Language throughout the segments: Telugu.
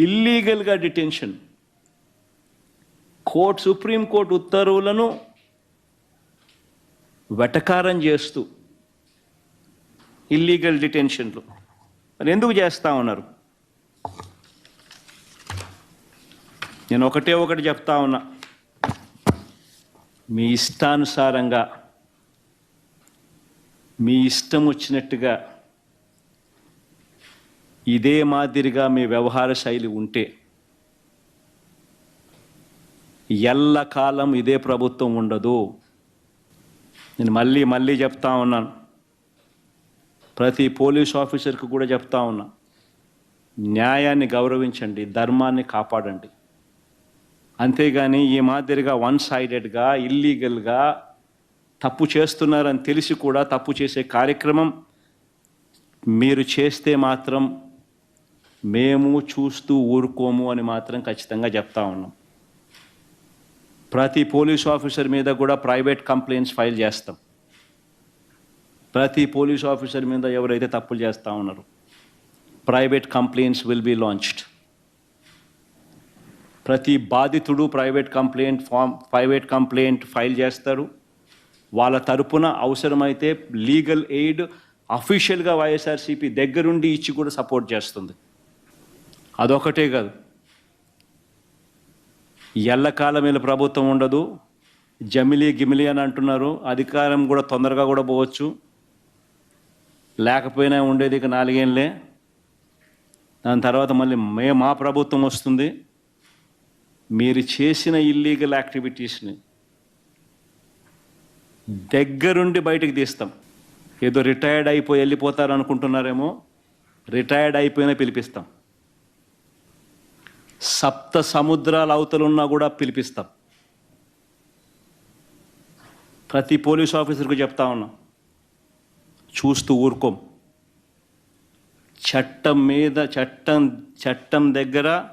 ఇల్లీగల్గా డిటెన్షన్ కోర్టు సుప్రీంకోర్టు ఉత్తర్వులను వెటకారం చేస్తూ ఇల్లీగల్ డిటెన్షన్లు మరి ఎందుకు చేస్తా ఉన్నారు? నేను ఒకటే ఒకటి చెప్తా ఉన్నా. మీ ఇష్టానుసారంగా మీ ఇష్టం వచ్చినట్టుగా ఇదే మాదిరిగా మీ వ్యవహార శైలి ఉంటే ఎల్లకాలం ఇదే ప్రభుత్వం ఉండదు. నేను మళ్ళీ మళ్ళీ చెప్తా ఉన్నాను. ప్రతి పోలీస్ ఆఫీసర్కి కూడా చెప్తా ఉన్నా న్యాయాన్ని గౌరవించండి ధర్మాన్ని కాపాడండి. అంతేగాని ఈ మాదిరిగా వన్ సైడెడ్గా ఇల్లీగల్గా తప్పు చేస్తున్నారని తెలిసి కూడా తప్పు చేసే కార్యక్రమం మీరు చేస్తే మాత్రం మేము చూస్తూ ఊరుకోము అని మాత్రం ఖచ్చితంగా చెప్తా ఉన్నాం. ప్రతి పోలీస్ ఆఫీసర్ మీద కూడా ప్రైవేట్ కంప్లైంట్స్ ఫైల్ చేస్తాం. ప్రతి పోలీస్ ఆఫీసర్ మీద ఎవరైతే తప్పులు చేస్తూ ఉన్నారో private complaints will be launched. ప్రతి బాధితుడు private complaint form private complaint file చేస్తారు. వాళ్ళ తరపున అవసరమైతే లీగల్ ఎయిడ్ అఫీషియల్గా వైఎస్ఆర్సీపీ దగ్గరుండి ఇచ్చి కూడా సపోర్ట్ చేస్తుంది. అదొకటే కాదు. ఎల్లకాలం వీళ్ళ ప్రభుత్వం ఉండదు. జమిలీ గిమిలి అని అంటున్నారు. అధికారం కూడా తొందరగా కూడా పోవచ్చు. లేకపోయినా ఉండేది ఇక నాలుగేళ్ళే దాని తర్వాత మళ్ళీ మే మా ప్రభుత్వం వస్తుంది. మీరు చేసిన ఇల్లీగల్ యాక్టివిటీస్ని దగ్గరుండి బయటికి తీస్తాం. ఏదో రిటైర్డ్ అయిపోయి వెళ్ళిపోతారు అనుకుంటున్నారేమో రిటైర్డ్ అయిపోయినా పిలిపిస్తాం. సప్త సముద్రాల అవతలున్నా కూడా పిలిపిస్తాం. ప్రతి పోలీస్ ఆఫీసర్కు చెప్తా ఉన్నాం. చూస్తూ ఊరుకోం. చట్టం మీద చట్టం చట్టం దగ్గర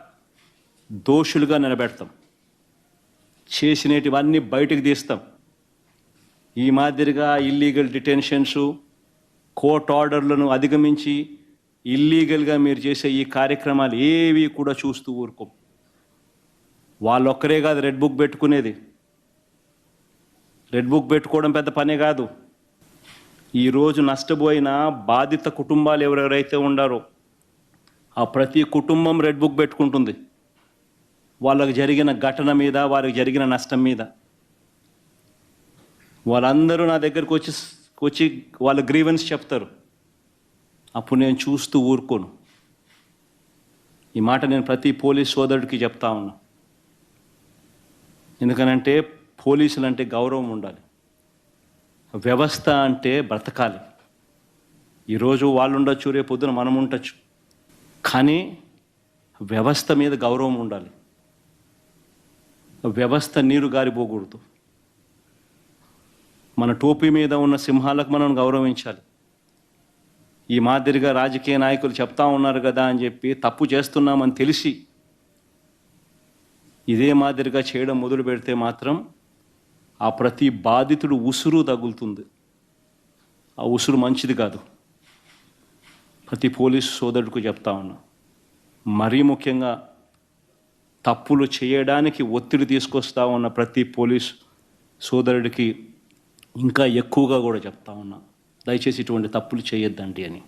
దోషులుగా నిలబెడతాం. చేసినటివన్నీ బయటకు తీస్తాం. ఈ మాదిరిగా ఇల్లీగల్ డిటెన్షన్స్ కోర్ట్ ఆర్డర్లను అధిగమించి ఇల్లీగల్గా మీరు చేసే ఈ కార్యక్రమాలు ఏవి కూడా చూస్తూ ఊరుకోం. వాళ్ళొక్కరే కాదు రెడ్ బుక్ పెట్టుకునేది. రెడ్ బుక్ పెట్టుకోవడం పెద్ద పనే కాదు. ఈరోజు నష్టపోయిన బాధిత కుటుంబాలు ఎవరెవరైతే ఉండారో ఆ ప్రతి కుటుంబం రెడ్ బుక్ పెట్టుకుంటుంది. వాళ్ళకి జరిగిన ఘటన మీద వారికి జరిగిన నష్టం మీద. వాళ్ళందరూ నా దగ్గరకు వచ్చి వచ్చి వాళ్ళ గ్రీవెన్స్ చెప్తారు. అప్పుడు నేను చూస్తూ ఊరుకోను. ఈ మాట నేను ప్రతి పోలీస్ సోదరుడికి చెప్తా ఉన్నా. ఎందుకనంటే పోలీసులు అంటే గౌరవం ఉండాలి. వ్యవస్థ అంటే బ్రతకాలి. ఈరోజు వాళ్ళు ఉండొచ్చు రేపు పొద్దున మనం ఉండొచ్చు కానీ వ్యవస్థ మీద గౌరవం ఉండాలి. వ్యవస్థ నీరు గారిపోకూడదు మన టోపీ మీద ఉన్న సింహాలకు మనం గౌరవించాలి. ఈ మాదిరిగా రాజకీయ నాయకులు చెప్తా ఉన్నారు కదా అని చెప్పి తప్పు చేస్తున్నామని తెలిసి ఇదే మాదిరిగా చేయడం మొదలు పెడితే మాత్రం ఆ ప్రతి బాధితుడు ఉసురు తగులుతుంది. ఆ ఉసురు మంచిది కాదు. ప్రతి పోలీసు సోదరుడికి చెప్తా ఉన్నా. మరీ ముఖ్యంగా తప్పులు చేయడానికి ఒత్తిడి తీసుకొస్తా ఉన్న ప్రతి పోలీస్ సోదరుడికి ఇంకా ఎక్కువగా కూడా చెప్తా ఉన్నా. దయచేసి ఇటువంటి తప్పులు చేయొద్దండి అని.